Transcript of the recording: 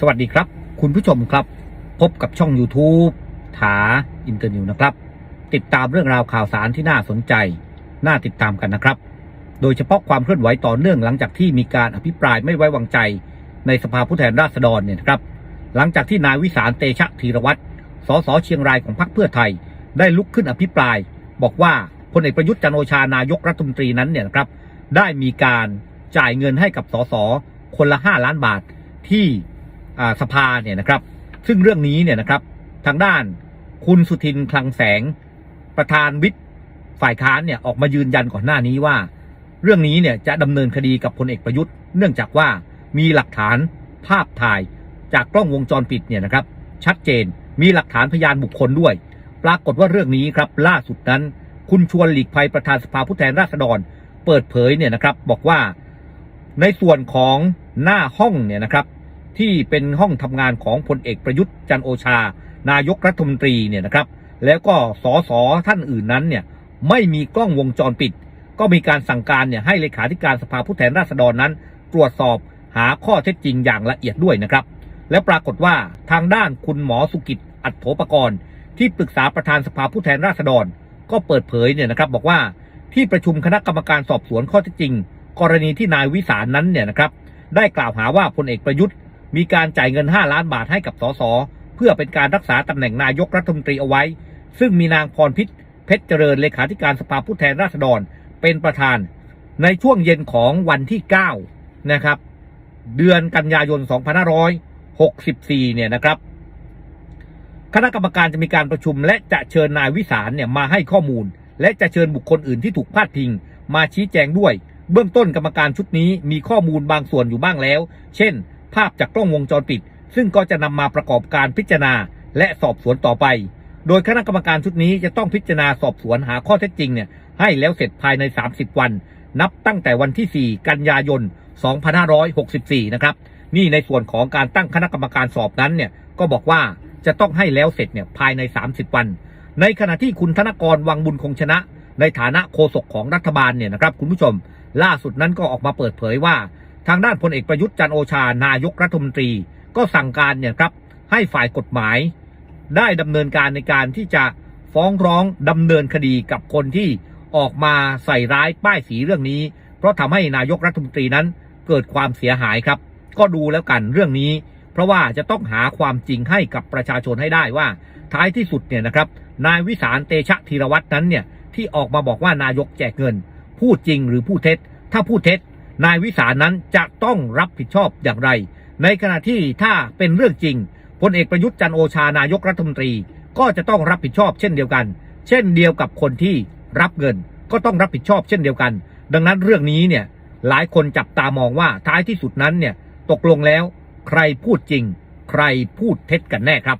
สวัสดีครับ คุณผู้ชมครับ พบกับช่อง YouTube ถาอินเตอร์นิวนะครับ ติดตามเรื่องราวข่าวสารที่น่าสนใจ น่าติดตามกันนะครับ โดยเฉพาะความเคลื่อนไหวต่อเนื่องหลังจากที่มีการอภิปรายไม่ไว้วางใจในสภาผู้แทนราษฎรเนี่ยครับ หลังจากที่นายวิสารเตชะธีรวัตรสสเชียงรายของพรรคเพื่อไทย ได้ลุกขึ้นอภิปราย บอกว่าพลเอกประยุทธ์จันโอชานายกรัฐมนตรีนั้นเนี่ยครับได้มีการจ่ายเงินให้กับสสคนละ 5 ล้านบาทที่ สภาเนี่ยนะครับ ซึ่งเรื่องนี้เนี่ยนะครับทางด้านคุณสุทินคลังแสงประธานวิปฝ่ายค้านเนี่ยออกมายืนยันก่อนหน้านี้ว่า เรื่องนี้เนี่ยจะดำเนินคดีกับพลเอกประยุทธ์ เนื่องจากว่ามีหลักฐานภาพถ่ายจากกล้องวงจรปิดเนี่ยนะครับ ชัดเจนมีหลักฐานพยานบุคคลด้วย ปรากฏว่าเรื่องนี้ครับล่าสุดนั้น คุณชวนหลีกภัยประธานสภาผู้แทนราษฎร เปิดเผยเนี่ยนะครับบอกว่าในส่วนของหน้าห้องเนี่ยนะครับ ที่เป็นห้องทำงานของพลเอกประยุทธ์จันโอชา นายกรัฐมนตรีเนี่ยนะครับ แล้วก็สสท่านอื่นนั้นเนี่ยไม่มีกล้องวงจรปิด ก็มีการสั่งการเนี่ยให้เลขาธิการสภาผู้แทนราษฎรนั้น ตรวจสอบหาข้อเท็จจริงอย่างละเอียดด้วยนะครับ และปรากฏว่าทางด้านคุณหมอสุกิจอัตโถปกรณ์ที่ปรึกษาประธานสภาผู้แทนราษฎร ก็เปิดเผยเนี่ยนะครับบอกว่าที่ประชุมคณะกรรมการสอบสวนข้อเท็จจริง กรณีที่นายวิสารนั้นเนี่ยนะครับได้กล่าวหาว่าพลเอกประยุทธ์ มีการจ่ายเงิน 5 ล้านบาทให้กับสสเพื่อเป็นการรักษาตำแหน่งนายกรัฐมนตรีเอาไว้ ซึ่งมีนางพรพิษเพชรเจริญเลขาธิการสภาผู้แทนราษฎรเป็นประธาน ในช่วงเย็นของวันที่ 9 นะครับ เดือนกันยายน 2564 เนี่ยนะครับ คณะกรรมการจะมีการประชุม และจะเชิญนายวิสารเนี่ยมาให้ข้อมูล และจะเชิญบุคคลอื่นที่ถูกพาดพิง มาชี้แจงด้วย เบื้องต้นกรรมการชุดนี้มีข้อมูลบางส่วนอยู่บ้างแล้ว เช่น ภาพจากกล้องวงจรปิด ซึ่งก็จะนำมาประกอบการพิจารณาและสอบสวนต่อไป โดยคณะกรรมการชุดนี้จะต้องพิจารณาสอบสวนหาข้อเท็จจริงเนี่ยให้แล้วเสร็จภายใน 30 วัน นับตั้งแต่วันที่ 4 กันยายน 2564 นะครับ นี่ในส่วนของการตั้งคณะกรรมการสอบนั้นเนี่ยก็บอกว่าจะต้องให้แล้วเสร็จเนี่ยภายใน 30 วัน ในขณะที่คุณธนกรวังบุญคงชนะ ในฐานะโฆษกของรัฐบาลเนี่ยนะครับคุณผู้ชม ล่าสุดนั้นก็ออกมาเปิดเผยว่า ทางด้านพลเอกประยุทธ์จันโอชานายกรัฐมนตรี ก็สั่งการเนี่ยครับให้ฝ่ายกฎหมาย ได้ดำเนินการในการที่จะฟ้องร้องดำเนินคดีกับคนที่ออกมาใส่ร้ายป้ายสีเรื่องนี้ เพราะทำให้นายกรัฐมนตรีนั้นเกิดความเสียหายครับ ก็ดูแล้วกันเรื่องนี้ เพราะว่าจะต้องหาความจริงให้กับประชาชนให้ได้ว่า ท้ายที่สุดเนี่ยนะครับนายวิสารเตชะธีรวัตรนั้นเนี่ยที่ออกมาบอกว่านายกแจกเงิน พูดจริงหรือพูดเท็จ ถ้าพูดเท็จ นายวิสานั้นจะต้องรับผิดชอบอย่างไร ในขณะที่ถ้าเป็นเรื่องจริงพลเอกประยุทธ์จันโอชานายกรัฐมนตรี ก็จะต้องรับผิดชอบเช่นเดียวกัน เช่นเดียวกับคนที่รับเงิน ก็ต้องรับผิดชอบเช่นเดียวกัน ดังนั้นเรื่องนี้เนี่ยหลายคนจับตามองว่าท้ายที่สุดนั้นเนี่ยตกลงแล้ว ใครพูดจริง ใครพูดเท็จกันแน่ครับ